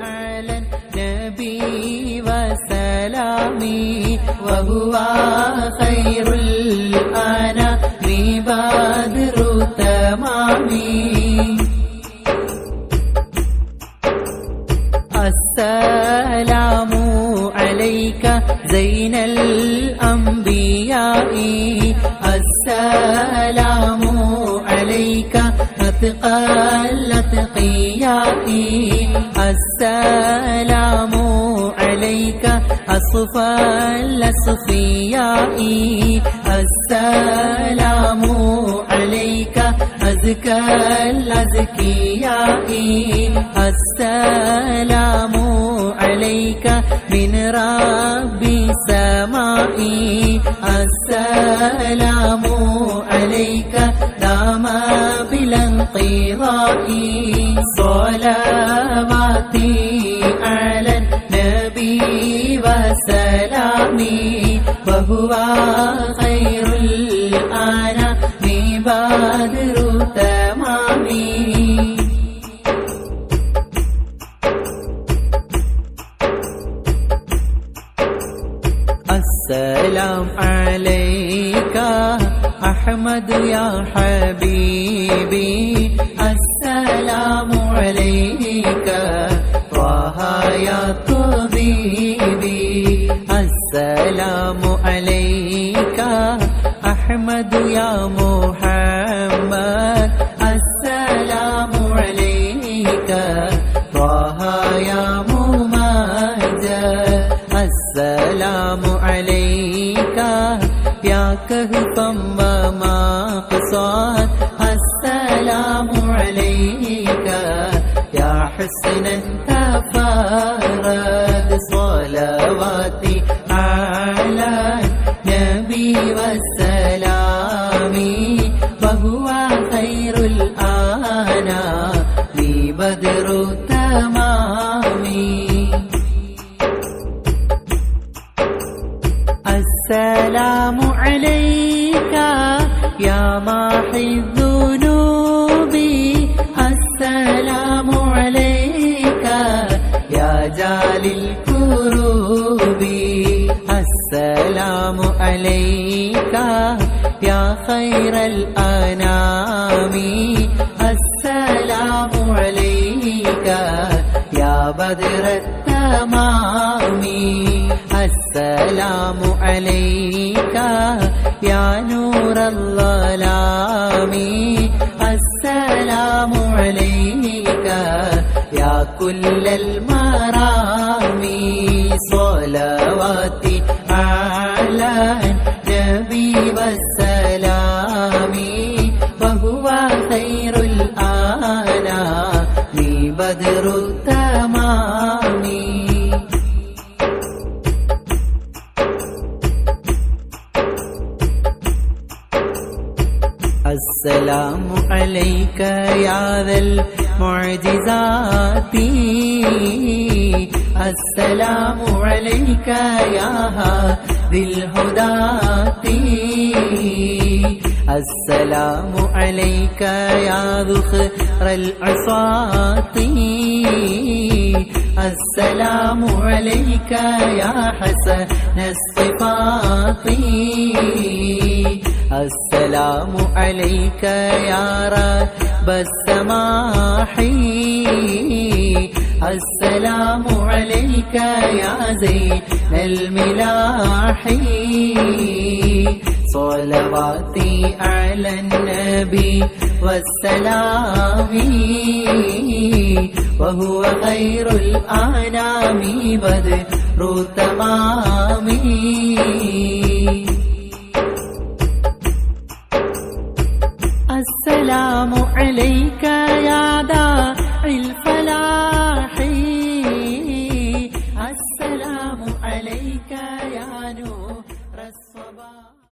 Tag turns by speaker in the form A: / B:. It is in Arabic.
A: على النبي وسلامي وهو خير الأنام بدر تمامي. السلام عليك زين الأنبياء. السلام عليك أتقى الأتقياء السلام عليك أصفى الأصفياء. السلام عليك أزكى الأزكياء. السلام عليك من ربي سمائي السلام عليك دام بلا انقضاء صلواتي على النبي وسلامي وهو خير الأنام بدر تمامي. السلام عليك أحمد يا حبيبي. السلام عليك طه يا طبيبي السلام عليك أحمد يا محمد السلام عليك طه يا ممجد السلام عليك يا كهفا ومقصاد السلام عليك. يا حسنا تفارد صلواتي على النبي والسلام. وهو خير الآنام بدر السلام عليك يا خير الأنام. السلام عليك يا بدر التمام. السلام عليك يا نور الظلام. السلام عليك يا كل المرام. بدر التمام السلام عليك يا ذا المعجزات السلام عليك يا هادي الهدات السلام عليك يا ذخر العصاة. السلام عليك يا حسن الصفات. السلام عليك يا رب السماح. السلام عليك يا زين الملاح. صلواتي على النبي والسلام وهو خير الأنام بدر تمامي